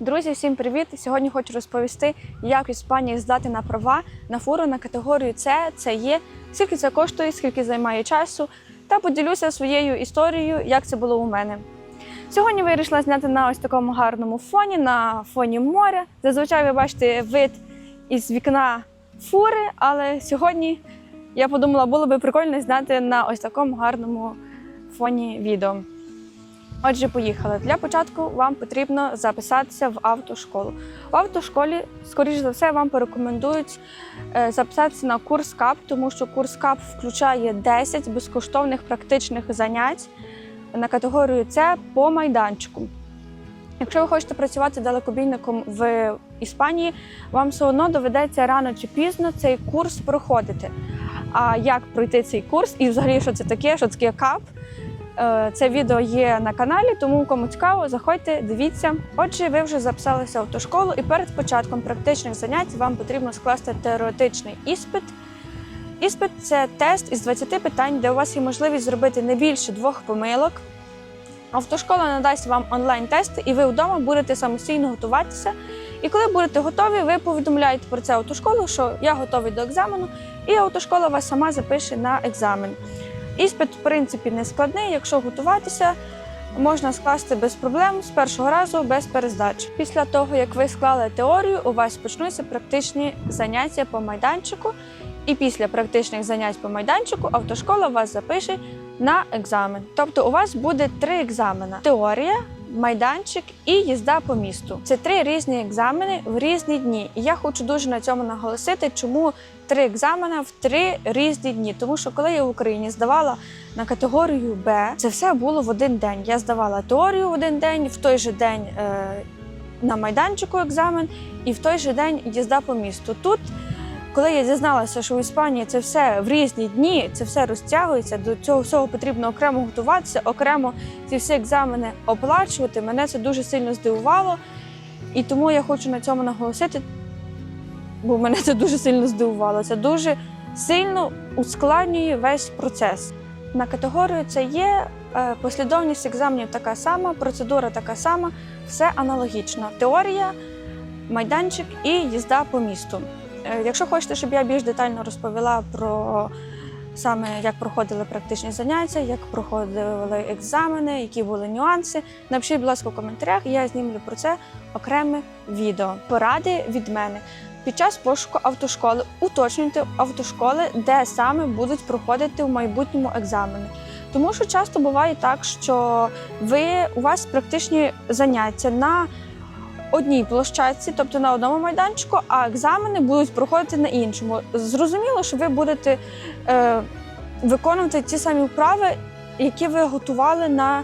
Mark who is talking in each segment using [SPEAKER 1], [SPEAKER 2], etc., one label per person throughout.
[SPEAKER 1] Друзі, всім привіт! Сьогодні хочу розповісти, як в Іспанії здати на права на фуру на категорію С, це є, скільки це коштує, скільки займає часу, та поділюся своєю історією, як це було у мене. Сьогодні вирішила зняти на ось такому гарному фоні, на фоні моря. Зазвичай ви бачите вид із вікна фури, але сьогодні я подумала, було би прикольно зняти на ось такому гарному фоні відео. Отже, поїхали. Для початку вам потрібно записатися в автошколу. В автошколі, скоріш за все, вам порекомендують е, записатися на курс КАП, тому що курс КАП включає 10 безкоштовних практичних занять на категорію С по майданчику. Якщо ви хочете працювати далекобійником в Іспанії, вам все одно доведеться рано чи пізно цей курс проходити. А як пройти цей курс і взагалі що це таке, що таке КАП? Е, Це відео є на каналі, тому кому цікаво, заходьте, дивіться. Отже, ви вже записалися в автошколу, і перед початком практичних занять вам потрібно скласти теоретичний іспит. Іспит це тест із 20 питань, де у вас є можливість зробити не більше двох помилок. Автошкола надасть вам онлайн-тести, і ви вдома будете самостійно готуватися. І коли будете готові, ви повідомляєте про це автошколу, що я готовий до екзамену, і автошкола вас сама запише на екзамен. Іспит, в принципі, не складний. Якщо готуватися, можна скласти без проблем з першого разу, без перездач. Після того, як ви склали теорію, у вас почнуться практичні заняття по майданчику. І після практичних занять по майданчику автошкола вас запише на екзамен. Тобто у вас буде три екзамени: теорія, майданчик і їзда по місту. Це три різні екзамени в різні дні. І я хочу дуже на цьому наголосити, чому три екзамени в три різні дні. Тому що коли я в Україні здавала на категорію Б, це все було в один день. Я здавала теорію в один день, в той же день е, на майданчику екзамен, і в той же день їзда по місту. Тут коли я дізналася, що в Іспанії це все в різні дні, це все розтягується, до цього всього потрібно окремо готуватися, окремо ці всі екзамени оплачувати. Мене це дуже сильно здивувало. І тому я хочу на цьому наголосити, бо мене це дуже сильно здивувало. Це дуже сильно ускладнює весь процес. На категорію це є е, послідовність екзаменів така сама, процедура така сама, все аналогічно. Теорія, майданчик і їзда по місту. Е, Якщо хочете, щоб я більш детально розповіла про саме як проходили практичні заняття, як проходили екзамени, які були нюанси, напишіть, будь ласка, в коментарях, я знімлю про це окреме відео. Поради від мене. Під час пошуку автошколи уточнюйте автошколи, де саме будуть проходити в майбутньому екзамени. Тому що часто буває так, що ви у вас практичні заняття на одній площадці, тобто на одному майданчику, а екзамени будуть проходити на іншому. Зрозуміло, що ви будете е, виконувати ті самі вправи, які ви готували на,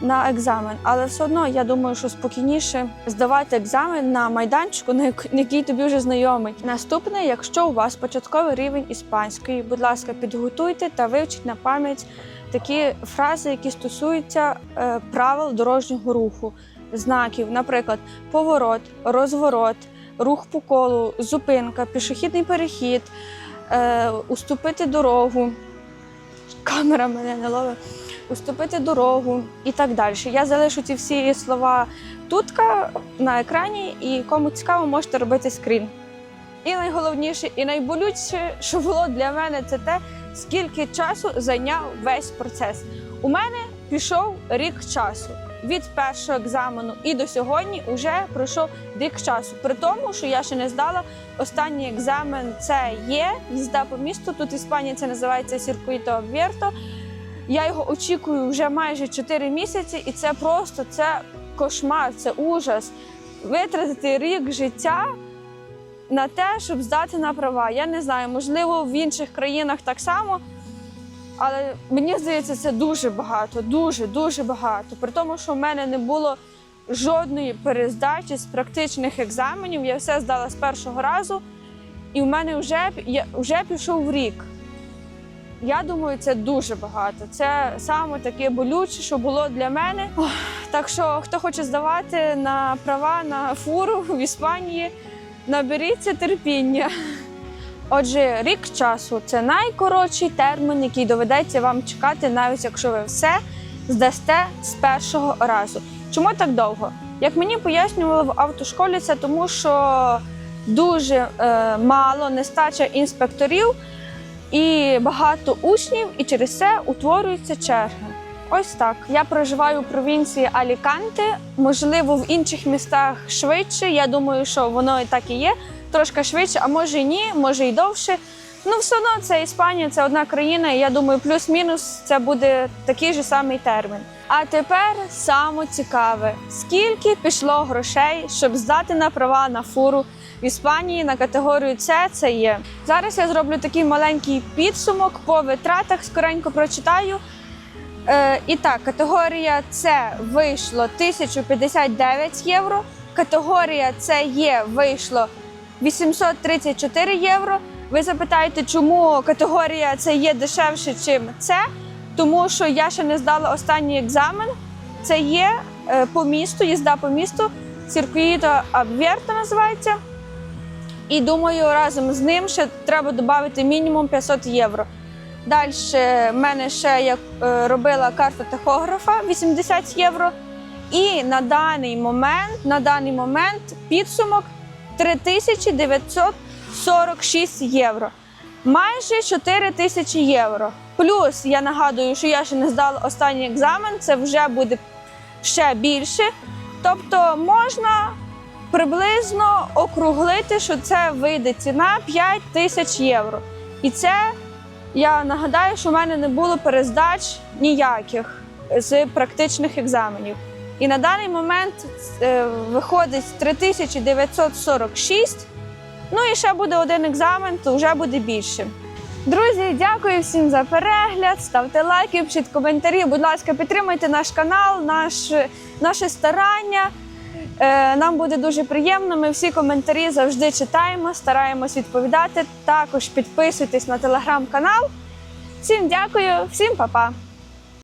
[SPEAKER 1] на екзамен. Але все одно я думаю, що спокійніше здавати екзамен на майданчику, на як- на який тобі вже знайомий. Наступне, якщо у вас початковий рівень іспанської, будь ласка, підготуйте та вивчіть на пам'ять такі фрази, які стосуються е, правил дорожнього руху знаків, наприклад, поворот, розворот, рух по колу, зупинка, пішохідний перехід, е, уступити дорогу. Камера мене не ловить. Уступити дорогу і так далі. Я залишу ці всі слова тутка на екрані, і кому цікаво, можете робити скрін. І найголовніше, і найболючіше, що було для мене, це те, скільки часу зайняв весь процес. У мене пішов рік часу. Від першого екзамену і до сьогодні вже пройшов рік часу. При тому, що я ще не здала останній екзамен. Це є їзда по місту. Тут в Іспанії це називається Сіркуїто Аб'єрто. Я його очікую вже майже 4 місяці, і це просто це кошмар, це ужас. Витратити рік життя на те, щоб здати на права. Я не знаю, можливо, в інших країнах так само. Але мені здається, це дуже багато, дуже дуже багато. При тому, що в мене не було жодної перездачі з практичних екзаменів. Я все здала з першого разу, і в мене вже, я, вже пішов рік. Я думаю, це дуже багато. Це саме таке болюче, що було для мене. Ох, так що, хто хоче здавати на права на фуру в Іспанії, наберіться терпіння. Отже, рік часу це найкоротший термін, який доведеться вам чекати, навіть якщо ви все здасте з першого разу. Чому так довго? Як мені пояснювали в автошколі, це тому, що дуже е, мало нестача інспекторів і багато учнів, і через це утворюються черги. Ось так. Я проживаю у провінції Аліканте. Можливо, в інших містах швидше. Я думаю, що воно і так і є. Трошки швидше, а може і ні, може і довше. Ну, все одно це Іспанія, це одна країна. і Я думаю, плюс-мінус це буде такий же самий термін. А тепер саме цікаве: скільки пішло грошей, щоб здати на права на фуру в Іспанії на категорію С це є. Зараз я зроблю такий маленький підсумок по витратах. Скоренько прочитаю. Е, і так, категорія С вийшло 1059 євро. Категорія С є вийшло 834 євро. Ви запитаєте, чому категорія С є дешевше, ніж С? Тому що я ще не здала останній екзамен. Це є е, по місту, їзда по місту, циркуїто Абверто називається. І думаю, разом з ним ще треба додати мінімум 500 євро. Далі в мене ще я е, робила карту тахографа 80 євро. І на даний момент, на даний момент підсумок 3946 євро. Майже 4 тисячі євро. Плюс я нагадую, що я ще не здала останній екзамен, це вже буде ще більше. Тобто можна приблизно округлити, що це вийде ціна 5 тисяч євро. І це я нагадаю, що в мене не було перездач ніяких з практичних екзаменів. І на даний момент е, виходить 3946. Ну і ще буде один екзамен, то вже буде більше. Друзі, дякую всім за перегляд. Ставте лайки, пишіть коментарі. Будь ласка, підтримуйте наш канал, наш, наше старання. Е, Нам буде дуже приємно. Ми всі коментарі завжди читаємо, стараємось відповідати. Також підписуйтесь на телеграм-канал. Всім дякую, всім па-па!